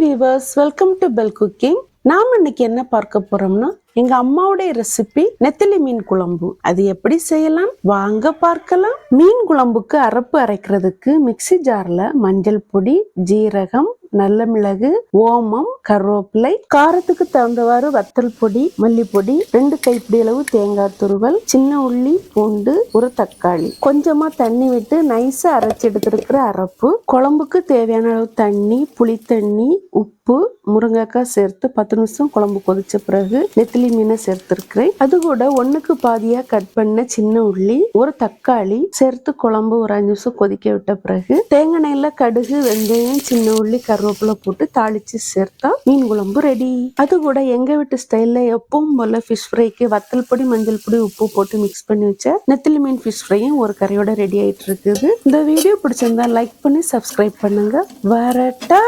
Viewers welcome to bell cooking நாம் இன்னைக்கு என்ன பார்க்க போறோம்னா எங்க அம்மாவுடைய ரெசிபி நெத்திலி மீன் குழம்பு. அது எப்படி செய்யலாம்? வாங்க பார்க்கலாம். மீன் குழம்புக்கு அரப்பு அரைக்கிறதுக்கு மிக்ஸி ஜார்ல மஞ்சள் பொடி ஜீரகம் நல்ல மிளகு ஓமம் கருவேப்பிலை காரத்துக்கு தகுந்தவாறு வத்தல் பொடி மல்லிப்பொடி ரெண்டு கைப்பிடி அளவு தேங்காய் துருவல் சின்ன உள்ளி பூண்டு ஒரு தக்காளி. கொஞ்சமா தண்ணி விட்டு நைஸா அரைச்சி எடுத்திருக்கிற அரப்பு. குழம்புக்கு தேவையான அளவு தண்ணி புளித்தண்ணி உப்பு முருங்கைக்காய் சேர்த்து பத்து நிமிஷம் குழம்பு கொதிச்ச பிறகு நெத்திலி மீனை சேர்த்திருக்கிறேன். அது கூட ஒன்றுக்கு பாதியா கட் பண்ண சின்ன உள்ளி ஒரு தக்காளி சேர்த்து குழம்பு ஒரு அஞ்சு நிமிஷம் கொதிக்க விட்ட பிறகு தேங்காய் எண்ணெயில் கடுகு வெந்தயம் சின்ன உள்ளி கருவேப்பிலை போட்டு தாளிச்சு சேர்த்தா மீன் குழம்பு ரெடி அது கூட எங்க வீட்டு ஸ்டைல்ல எப்பவும் போல ஃபிஷ் ஃப்ரைக்கு வத்தல் பொடி மஞ்சள் பொடி உப்பு போட்டு மிக்ஸ் பண்ணி வச்ச நெத்திலி மீன் ஃபிஷ் ஃப்ரையும் ஒரு கறியோட ரெடி ஆயிட்டு இருக்குது. இந்த வீடியோ பிடிச்சிருந்தா லைக் பண்ணி சப்ஸ்கிரைப் பண்ணுங்க. வரட்டா!